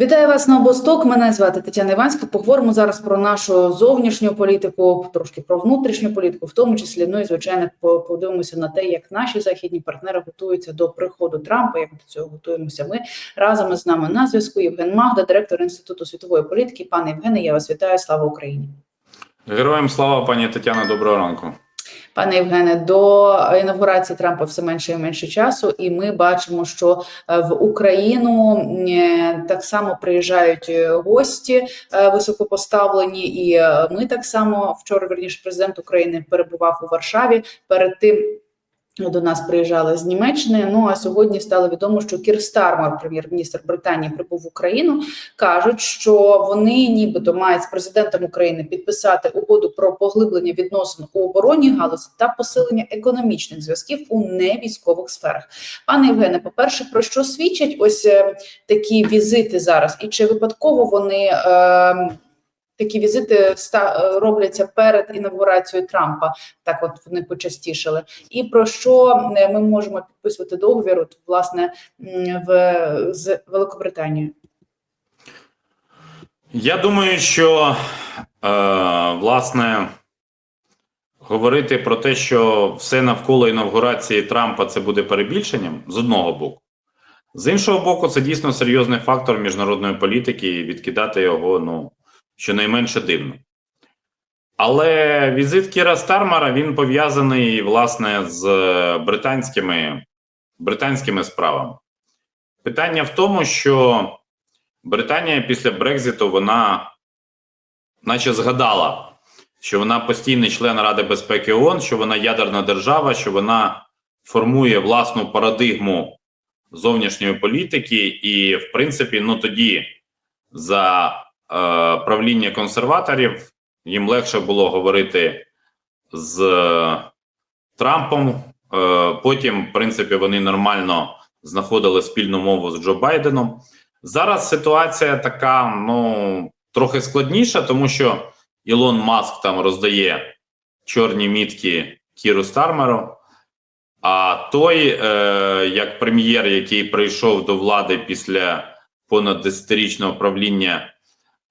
Вітаю вас на обосток. Мене звати Тетяна Іванська. Поговоримо зараз про нашу зовнішню політику, трошки про внутрішню політику, в тому числі. Ну і звичайно, подивимося на те, як наші західні партнери готуються до приходу Трампа. Як до цього готуємося ми разом з нами на зв'язку. Євген Магда, директор інституту світової політики. Пане Євгене, я вас вітаю. Слава Україні. Героям слава, пані Тетяно, доброго ранку. Пане Євгене, до інавгурації Трампа все менше і менше часу, і ми бачимо, що е, в Україну е, так само приїжджають гості е, високопоставлені, і ми так само вчора верніше президент України перебував у Варшаві. Перед тим до нас приїжджали з Німеччини. Ну а сьогодні стало відомо, що Кір Стармер, прем'єр-міністр Британії, прибув в Україну. кажуть, що вони нібито мають з президентом України підписати угоду про поглиблення відносин у оборонній галузі та посилення економічних зв'язків у невійськових сферах. Пане Євгене, по перше, про що свідчать ось е, такі візити зараз, і чи випадково вони е, такі візити е, робляться перед інавгурацією Трампа? Так, от вони почастішали. І про що е, ми можемо підписувати договір? От власне в з Великобританією? Я думаю, що е, власне говорити про те, що все навколо інавгурації Трампа це буде перебільшенням з одного боку. З іншого боку, це дійсно серйозний фактор міжнародної політики, і відкидати його ну щонайменше дивно. Але візит Кіра Стармара він пов'язаний власне з британськими, британськими справами. Питання в тому, що Британія після Брекзиту вона, наче згадала, що вона постійний член Ради безпеки ООН, що вона ядерна держава, що вона формує власну парадигму зовнішньої політики, і, в принципі, ну тоді за е, правління консерваторів їм легше було говорити з е, Трампом. Е, потім, в принципі, вони нормально знаходили спільну мову з Джо Байденом. Зараз ситуація така, ну трохи складніша, тому що Ілон Маск там роздає чорні мітки Кіру Стармеру. А той, е, як прем'єр, який прийшов до влади після понад десятирічного правління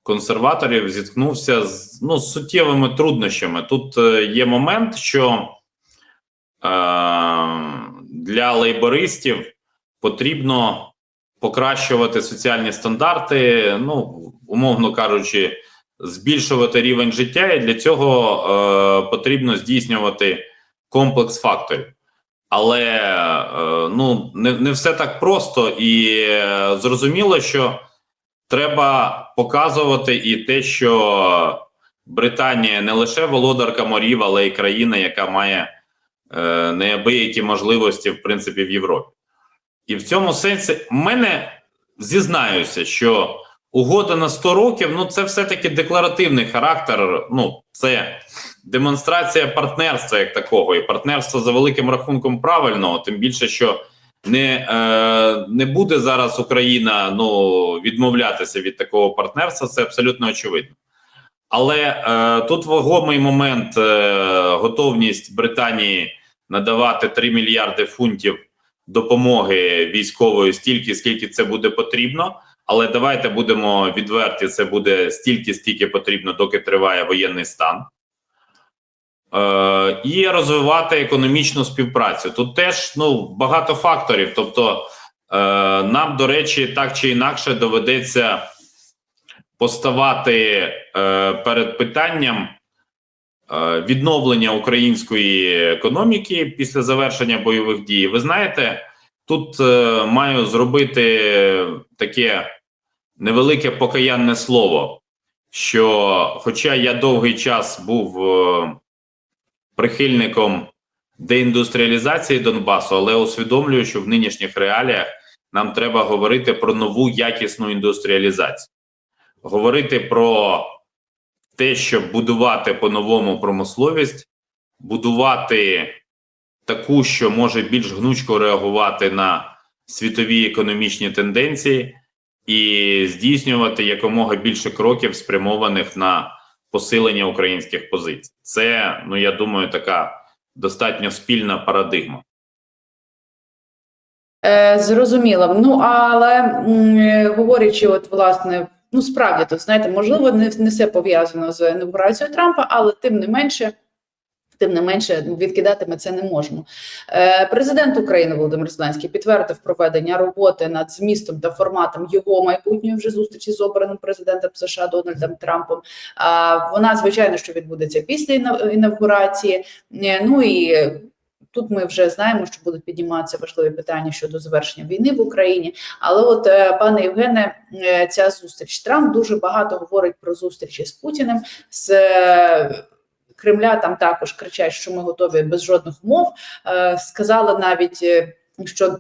консерваторів, зіткнувся з ну, з суттєвими труднощами. Тут е, є момент, що е, для лейбористів потрібно покращувати соціальні стандарти, ну умовно кажучи, збільшувати рівень життя, і для цього е, потрібно здійснювати комплекс факторів. Але е, ну не, не все так просто, і е, зрозуміло, що треба показувати і те, що Британія не лише володарка морів, але й країна, яка має е, неабиякі можливості в принципі в Європі. І в цьому сенсі мене зізнаюся, що угода на 100 років ну це все-таки декларативний характер. Ну, це демонстрація партнерства як такого, і партнерство за великим рахунком правильного, тим більше, що не, е, не буде зараз Україна ну, відмовлятися від такого партнерства, це абсолютно очевидно. Але е, тут вагомий момент е, готовність Британії надавати 3 мільярди фунтів допомоги військової стільки, скільки це буде потрібно. Але давайте будемо відверті: це буде стільки, стільки потрібно, доки триває воєнний стан. Е, І розвивати економічну співпрацю. Тут теж ну багато факторів. Тобто, е, нам, до речі, так чи інакше доведеться поставати е, перед питанням відновлення української економіки після завершення бойових дій. Ви знаєте, тут маю зробити таке невелике покаянне слово. Що, хоча я довгий час був прихильником деіндустріалізації Донбасу, але усвідомлюю, що в нинішніх реаліях нам треба говорити про нову якісну індустріалізацію, говорити про те, щоб будувати по-новому промисловість, будувати таку, що може більш гнучко реагувати на світові економічні тенденції, і здійснювати якомога більше кроків, спрямованих на посилення українських позицій. Це, ну я думаю, така достатньо спільна парадигма. Е, зрозуміло. Ну але говорячи, от власне, ну справді то знаєте, можливо, не, не все пов'язано з інаугурацією Трампа, але тим не менше. Тим не менше, відкидати ми це не можемо. Е, президент України Володимир Зеленський підтвердив проведення роботи над змістом та форматом його майбутньої вже зустрічі з обраним президентом США Дональдом Трампом. Вона звичайно що відбудеться після інавгурації. Е, Ну і тут ми вже знаємо, що будуть підніматися важливі питання щодо завершення війни в Україні. Але, от е, пане Євгене, ця зустріч Трамп дуже багато говорить про зустрічі з Путіним з. Кремля там також кричать, що ми готові без жодних умов. Е, сказали навіть, е, що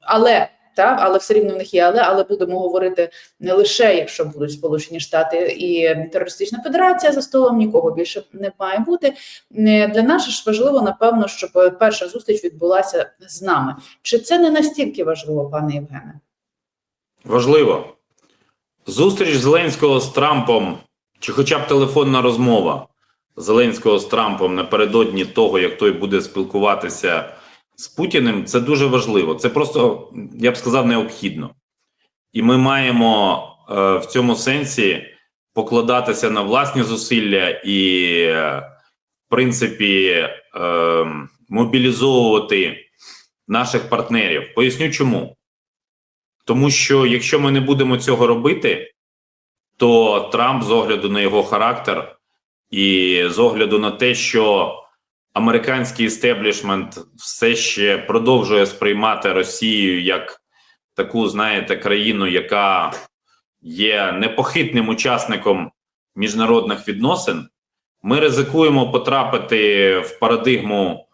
але та але все рівно в них є, але але будемо говорити не лише якщо будуть Сполучені Штати і терористична федерація за столом, нікого більше не має бути. Е, Для нас ж важливо, напевно, щоб перша зустріч відбулася з нами. Чи це не настільки важливо, пане Євгене? Важливо. Зустріч Зеленського з Трампом, чи хоча б телефонна розмова Зеленського з Трампом напередодні того, як той буде спілкуватися з Путіним, це дуже важливо. Це просто, я б сказав, необхідно. І ми маємо е, в цьому сенсі покладатися на власні зусилля і, е, в принципі, е, мобілізовувати наших партнерів. Поясню чому. Тому що якщо ми не будемо цього робити, то Трамп з огляду на його характер і з огляду на те, що американський істеблішмент все ще продовжує сприймати Росію як таку, знаєте, країну, яка є непохитним учасником міжнародних відносин, ми ризикуємо потрапити в парадигму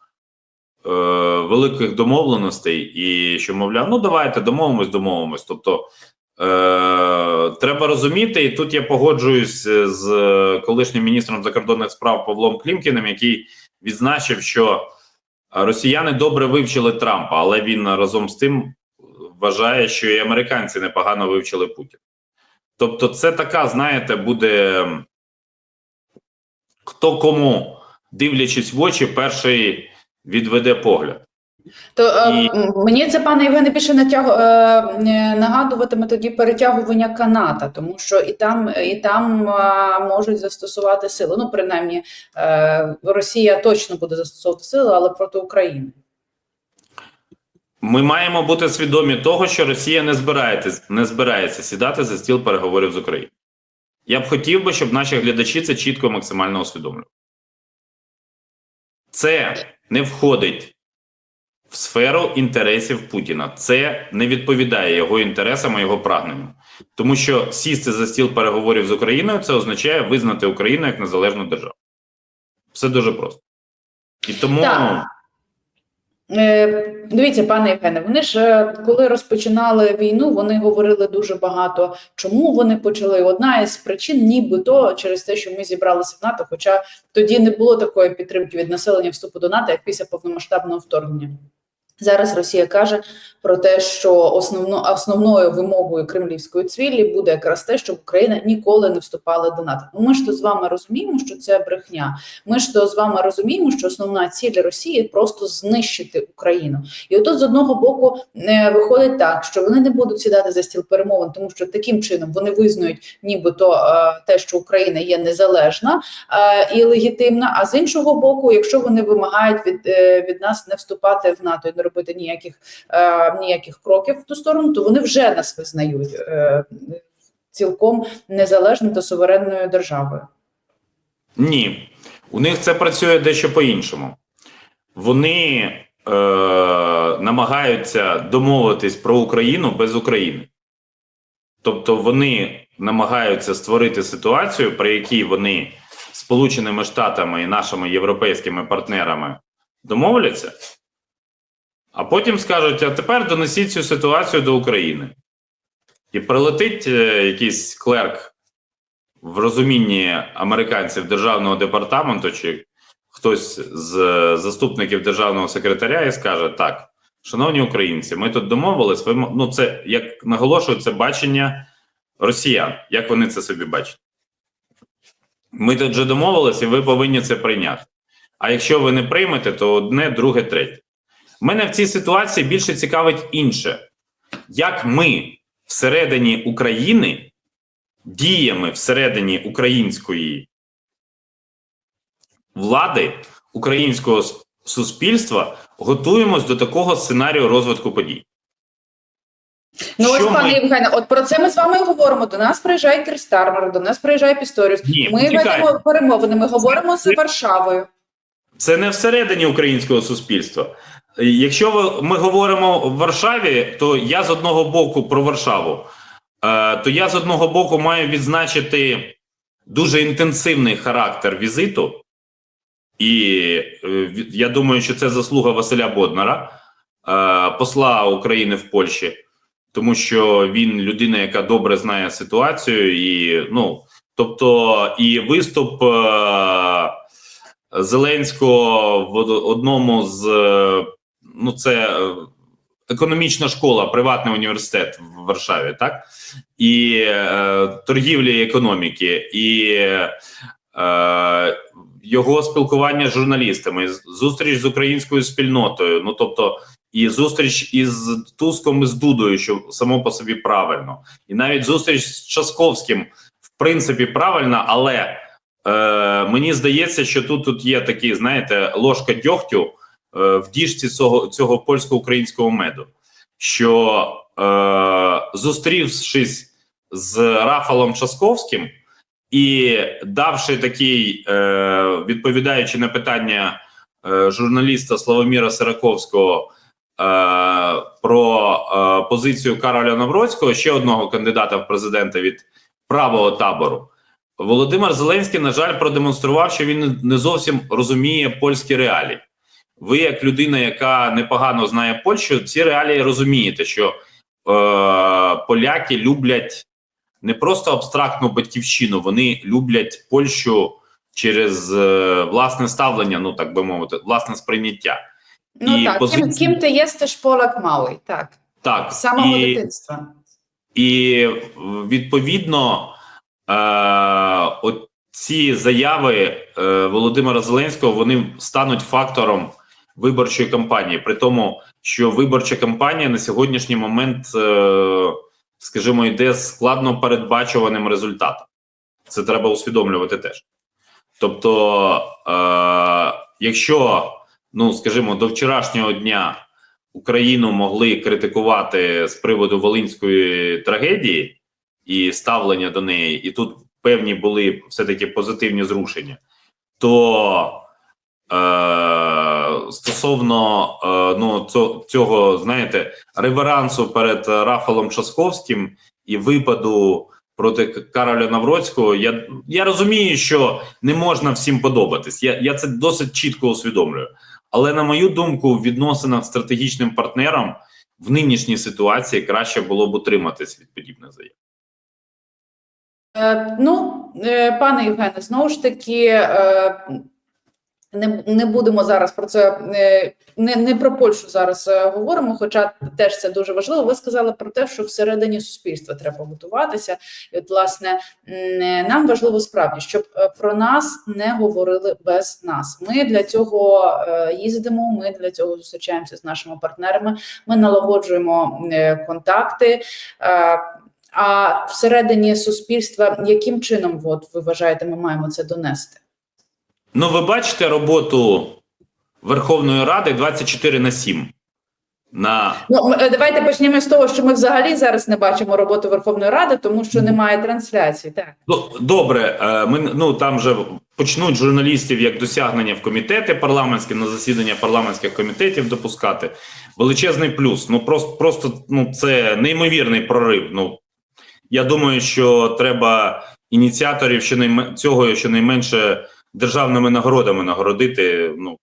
е, великих домовленостей, і що мовляв, ну давайте домовимось, домовимось. Тобто е, треба розуміти, і тут я погоджуюсь з колишнім міністром закордонних справ Павлом Клімкіним, який відзначив, що росіяни добре вивчили Трампа, але він разом з тим вважає, що і американці непогано вивчили Путіна. Тобто, це така, знаєте, буде хто кому, дивлячись в очі, перший відведе погляд. То е, І- мені це пане Євгене більше натяг е, е, нагадуватиме тоді перетягування каната, тому що і там, і там можуть застосувати силу. Ну, принаймні, Росія точно буде застосовувати силу, але проти України. Ми маємо бути свідомі того, що Росія не збирається, не збирається сідати за стіл переговорів з Україною. Я б хотів би, щоб наші глядачі це чітко максимально усвідомлювали. Це не входить в сферу інтересів Путіна. Це не відповідає його інтересам і його прагненням. Тому що сісти за стіл переговорів з Україною це означає визнати Україну як незалежну державу. Все дуже просто. І тому. Так. Е, Дивіться, пане Євгене, вони ж е, коли розпочинали війну, вони говорили дуже багато, чому вони почали. Одна із причин, нібито через те, що ми зібралися в НАТО, хоча тоді не було такої підтримки від населення вступу до НАТО, як після повномасштабного вторгнення. Зараз Росія каже про те, що основно, основною вимогою кремлівської цвілі буде якраз те, щоб Україна ніколи не вступала до НАТО. Ми ж то з вами розуміємо, що це брехня. Ми ж то з вами розуміємо, що основна ціль Росії просто знищити Україну. І отут з одного боку е, виходить так, що вони не будуть сідати за стіл перемовин, тому що таким чином вони визнають, нібито е, те, що Україна є незалежна е, і легітимна. А з іншого боку, якщо вони вимагають від, е, від нас не вступати в НАТО і не робити ніяких е, ніяких кроків в ту сторону, то вони вже нас визнають е, цілком незалежною та суверенною державою. Ні, у них це працює дещо по-іншому. Вони е, намагаються домовитись про Україну без України. Тобто вони намагаються створити ситуацію, при якій вони Сполученими Штатами і нашими європейськими партнерами домовляться, а потім скажуть: а тепер донесіть цю ситуацію до України. І прилетить е, якийсь клерк в розумінні американців державного департаменту чи хтось з е, заступників державного секретаря і скаже: так, шановні українці, ми тут домовились. Ви ну це як наголошую, це бачення росіян, як вони це собі бачать. Ми тут вже домовились, і ви повинні це прийняти. А якщо ви не приймете, то одне, друге, третє. Мене в цій ситуації більше цікавить інше, як ми всередині України діями всередині української влади, українського суспільства готуємось до такого сценарію розвитку подій. Ну ось пане ми- Євгене, от про це ми з вами говоримо. До нас приїжджає Кірстармер, до нас приїжджає Пісторіус. Ні, Ми ведемо перемовини. Ми говоримо з Варшавою. Це не всередині українського суспільства. Якщо ми говоримо в Варшаві, то я з одного боку про Варшаву, е, то я з одного боку маю відзначити дуже інтенсивний характер візиту, і е, я думаю, що це заслуга Василя Боднара, е, посла України в Польщі, тому що він людина, яка добре знає ситуацію, і ну тобто, і виступ. Зеленського в одному з ну це е, економічна школа, приватний університет в Варшаві, так і е, торгівлі економіки, і е, його спілкування з журналістами, зустріч з українською спільнотою. Ну тобто, і зустріч із Туском і з Дудою, що само по собі правильно, і навіть зустріч з Часковським, в принципі, правильна, але. Е, мені здається, що тут тут є такий, знаєте, ложка дьогтю в діжці цього, цього польсько-українського меду. Що е, зустрівшись з Рафалом Часковським і давши такий, е, відповідаючи на питання е, журналіста Славоміра Сираковського е, про е, позицію Кароля Навроцького, ще одного кандидата в президента від правого табору. Володимир Зеленський, на жаль, продемонстрував, що він не зовсім розуміє польські реалії. Ви, як людина, яка непогано знає Польщу, ці реалії розумієте, що е, поляки люблять не просто абстрактну батьківщину, вони люблять Польщу через е, власне ставлення, ну так би мовити, власне сприйняття. Ну І так, ким, позиції- ким ти єстеш полак малий, так. Так, З самого і, дитинства. І відповідно е, от ці заяви е, Володимира Зеленського вони стануть фактором виборчої кампанії, при тому, що виборча кампанія на сьогоднішній момент, е, скажімо, йде складно передбачуваним результатом. Це треба усвідомлювати теж. Тобто, е, якщо, ну скажімо, до вчорашнього дня Україну могли критикувати з приводу волинської трагедії і ставлення до неї, і тут певні були все-таки позитивні зрушення, то стосовно е, ну, цього, знаєте, реверансу перед Рафалом Часковським і випаду проти Кароля Навроцького, я, я розумію, що не можна всім подобатись. Я, я це досить чітко усвідомлюю. Але на мою думку, в відносинах з стратегічним партнером в нинішній ситуації краще було б утриматись від подібних заяв. Е, ну, е, пане Євгене, знову ж таки, е, не, не будемо зараз про це е, не, не про Польщу зараз е, говоримо, хоча теж це дуже важливо. Ви сказали про те, що всередині суспільства треба готуватися. І от, власне, е, нам важливо справді, щоб про нас не говорили без нас. Ми для цього їздимо. Ми для цього зустрічаємося з нашими партнерами. Ми налагоджуємо контакти. А всередині суспільства, яким чином от, ви вважаєте, ми маємо це донести? Ну, ви бачите роботу Верховної Ради 24 на 7. На Ну е, давайте почнемо з того, що ми взагалі зараз не бачимо роботу Верховної Ради, тому що немає трансляції. Так Ну, добре, е, ми ну там же почнуть журналістів як досягнення в комітети парламентські на засідання парламентських комітетів допускати. Величезний плюс. Ну просто просто ну це неймовірний прорив. Ну я думаю, що треба ініціаторів щонайме- цього щонайменше державними нагородами нагородити. Ну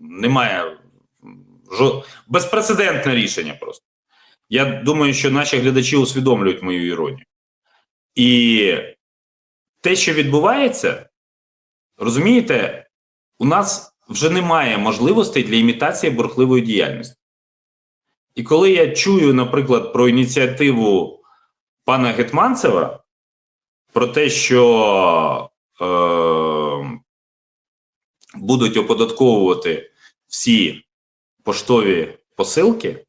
немає жо... безпрецедентне рішення. Просто я думаю, що наші глядачі усвідомлюють мою іронію. І те, що відбувається, розумієте, у нас вже немає можливостей для імітації бурхливої діяльності. І коли я чую, наприклад, про ініціативу пана Гетманцева, про те, що е, будуть оподатковувати всі поштові посилки.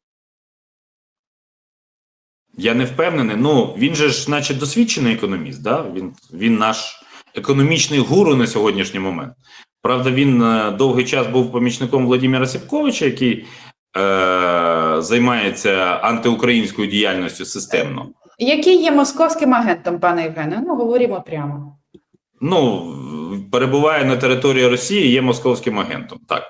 Я не впевнений. Ну, він же ж, наче, досвідчений економіст, да? він, він наш економічний гуру на сьогоднішній момент. Правда, він е, довгий час був помічником Владимира Сівковича, який е, займається антиукраїнською діяльністю системно. Який є московським агентом, пане Євгене? Ну, говоримо прямо. Ну, перебуває на території Росії, є московським агентом. Так.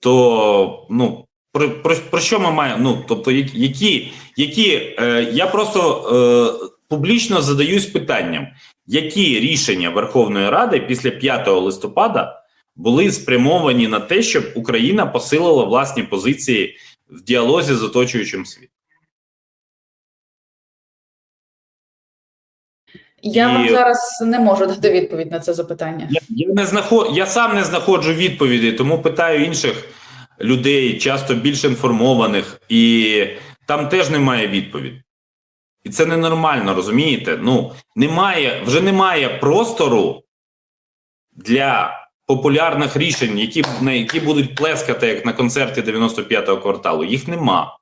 То, ну, про, про, про що ми маємо? Ну, тобто, які, які е, я просто е, публічно задаюсь питанням, які рішення Верховної Ради після 5 листопада були спрямовані на те, щоб Україна посилила власні позиції в діалозі з оточуючим світом? Я І- вам зараз не можу дати відповідь на це запитання. Я, я не знаход... я сам не знаходжу відповіді, тому питаю інших людей, часто більш інформованих, і там теж немає відповіді. І це ненормально, розумієте? Ну, немає, вже немає простору для популярних рішень, які, на які будуть плескати, як на концерті 95-го кварталу. Їх нема.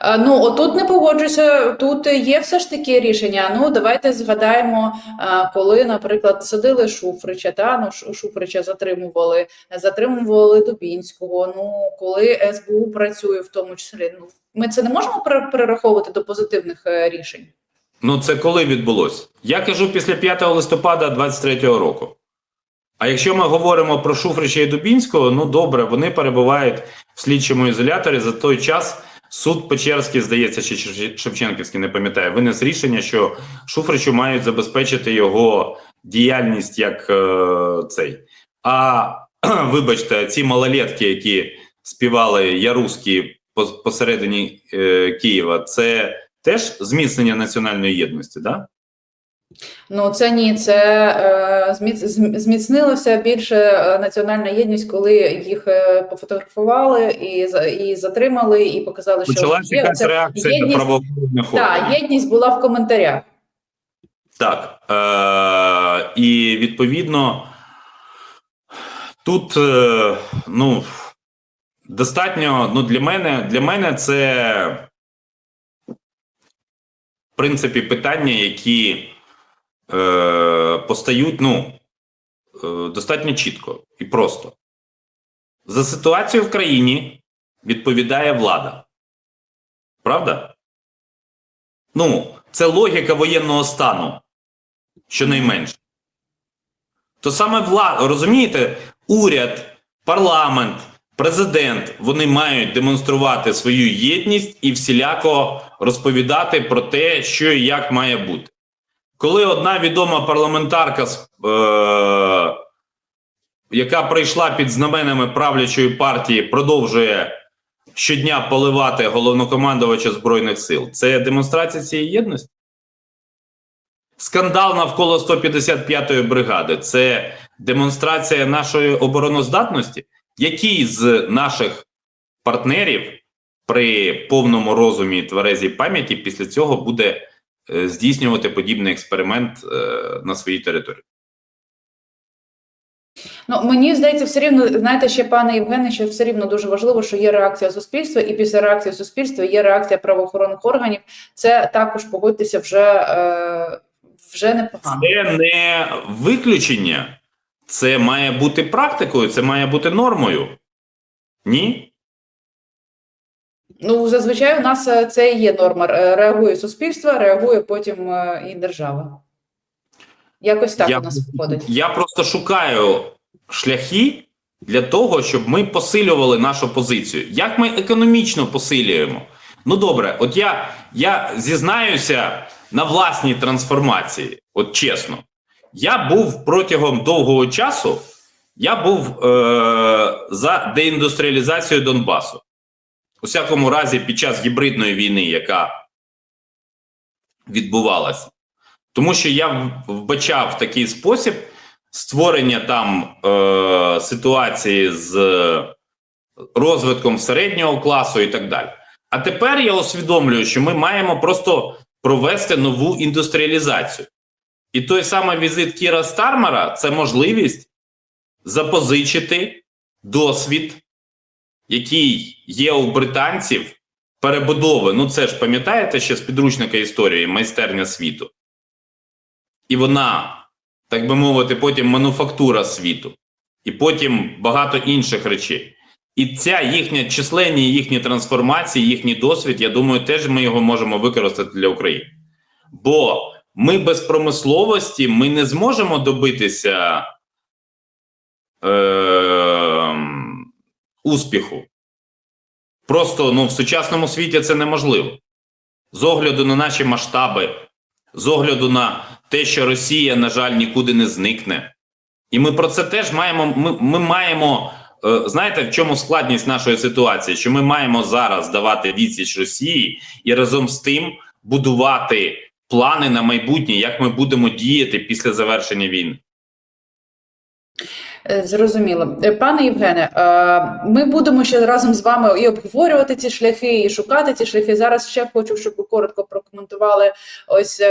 Е, Ну, отут не погоджуся. Тут є все ж таки рішення. Ну, давайте згадаємо, е, коли, наприклад, садили Шуфрича, та ну Шуфрича затримували, затримували Дубінського. Ну, коли СБУ працює в тому числі. Ну, ми це не можемо пере- перераховувати до позитивних е, рішень. Ну, це коли відбулось? Я кажу після 5 листопада 23-го року. А якщо ми говоримо про Шуфрича і Дубінського, ну добре, вони перебувають в слідчому ізоляторі. За той час суд Печерський, здається, чи Шевченківський, не пам'ятаю, винес рішення, що Шуфричу мають забезпечити його діяльність як е, цей. А вибачте, ці малолетки, які співали яруські посередині е, Києва, це теж зміцнення національної єдності, да? Ну, це ні, це е, зміц, зміцнилося більше е, національна єдність, коли їх е, пофотографували і, і затримали, і показали, що Почалася якась це реакція єдність, до правоохоронних Так, єдність була в коментарях. Так. Е- і відповідно тут е- ну, достатньо ну, для мене, для мене це в принципі питання, які е- постають ну, е- достатньо чітко і просто. За ситуацію в країні відповідає влада. Правда? Ну, це логіка воєнного стану, щонайменше. То саме влада, розумієте, уряд, парламент, президент вони мають демонструвати свою єдність і всіляко розповідати про те, що і як має бути. Коли одна відома парламентарка, е, яка прийшла під знаменами правлячої партії, продовжує щодня поливати головнокомандувача Збройних сил, це демонстрація цієї єдності? Скандал навколо 155-ї бригади це демонстрація нашої обороноздатності. Який з наших партнерів при повному розумі і тверезій пам'яті після цього буде здійснювати подібний експеримент е, на своїй території? Ну мені здається, все рівно знаєте, ще пане Євгене, що все рівно дуже важливо, що є реакція суспільства, і після реакції суспільства є реакція правоохоронних органів. Це також погодьтеся вже, е, вже непогано. Це не виключення, це має бути практикою, це має бути нормою. Ні? Ну зазвичай у нас е, це і є норма. Е, Реагує суспільство, реагує потім е, і держава. Якось так Я- у нас виходить. Я просто шукаю шляхи для того, щоб ми посилювали нашу позицію. Як ми економічно посилюємо? Ну добре, от я, я зізнаюся на власній трансформації, от чесно. Я був протягом довгого часу, я був е- за деіндустріалізацію Донбасу. У всякому разі, під час гібридної війни, яка відбувалася. Тому що я вбачав такий спосіб створення там е, ситуації з розвитком середнього класу і так далі. А тепер я усвідомлюю, що ми маємо просто провести нову індустріалізацію. І той самий візит Кіра Стармера це можливість запозичити досвід який є у британців перебудови. Ну, це ж пам'ятаєте ще з підручника історії майстерня світу. І вона, так би мовити, потім мануфактура світу, і потім багато інших речей. І ця їхня численні їхні трансформації, їхній досвід, я думаю, теж ми його можемо використати для України. Бо ми без промисловості ми не зможемо добитися е, успіху. Просто ну, в сучасному світі це неможливо. З огляду на наші масштаби, з огляду на те, що Росія, на жаль, нікуди не зникне. І ми про це теж маємо. Ми, ми маємо. е, Знаєте, в чому складність нашої ситуації? Що ми маємо зараз давати відсіч Росії і разом з тим будувати плани на майбутнє, як ми будемо діяти після завершення війни. Е, Зрозуміло, Е, пане Євгене. е, Ми будемо ще разом з вами і обговорювати ці шляхи, і шукати ці шляхи. Зараз ще хочу, щоб ви коротко прокоментували ось.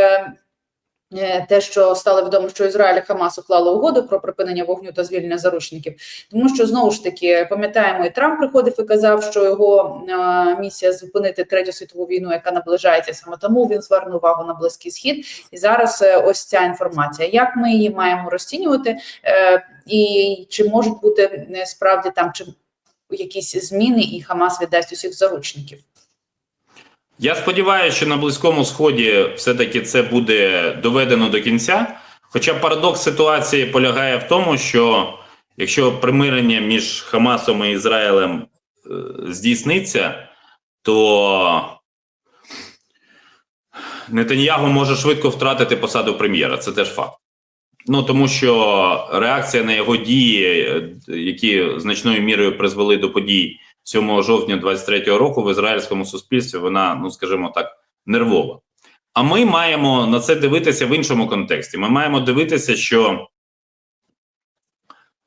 Е, Те, що стало відомо, що Ізраїль і Хамас уклали угоду про припинення вогню та звільнення заручників, тому що знову ж таки пам'ятаємо, і Трамп приходив і казав, що його е, місія зупинити третю світову війну, яка наближається саме тому він звернув увагу на близький схід. І зараз е, ось ця інформація. Як ми її маємо розцінювати, е, і чи можуть бути справді там чи якісь зміни, і Хамас віддасть усіх заручників? Я сподіваюся, що на Близькому Сході все-таки це буде доведено до кінця. Хоча парадокс ситуації полягає в тому, що якщо примирення між Хамасом і Ізраїлем е, здійсниться, то Нетаньягу може швидко втратити посаду прем'єра. Це теж факт. Ну тому що реакція на його дії, е, які значною мірою призвели до подій 7 жовтня 23-го року в ізраїльському суспільстві, вона, ну скажімо так, нервова. А ми маємо на це дивитися в іншому контексті. Ми маємо дивитися, що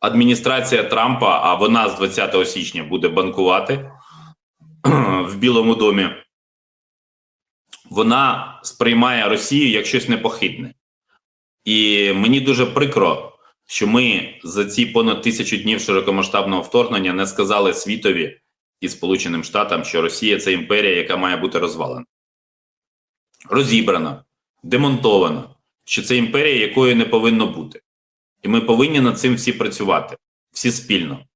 адміністрація Трампа, а вона з 20 січня буде банкувати в Білому домі, вона сприймає Росію як щось непохитне. І мені дуже прикро, що ми за ці понад тисячу днів широкомасштабного вторгнення не сказали світові і Сполученим Штатам, що Росія це імперія, яка має бути розвалена, розібрана, демонтована, що це імперія, якою не повинно бути. І ми повинні над цим всі працювати, всі спільно,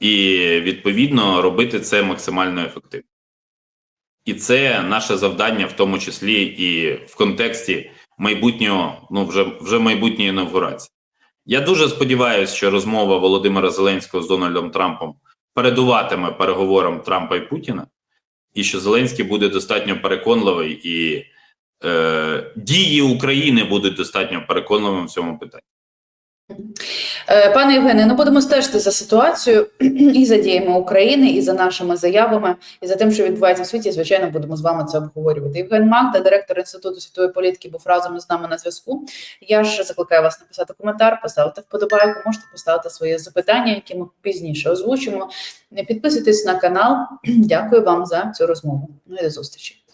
і відповідно робити це максимально ефективно. І це наше завдання, в тому числі і в контексті майбутнього, ну вже вже майбутньої інавгурації. Я дуже сподіваюся, що розмова Володимира Зеленського з Дональдом Трампом передуватиме переговорам Трампа і Путіна, і що Зеленський буде достатньо переконливий, і е, дії України будуть достатньо переконливими в цьому питанні. Е, Пане Євгене, ну будемо стежити за ситуацією і за діями України, і за нашими заявами, і за тим, що відбувається в світі. Звичайно, будемо з вами це обговорювати. Євген Магда, директор інституту світової політики, був разом з нами на зв'язку. Я ж закликаю вас написати коментар, поставити вподобайку, можете поставити свої запитання, які ми пізніше озвучимо. Підписуйтесь на канал. Дякую вам за цю розмову. Ну і до зустрічі.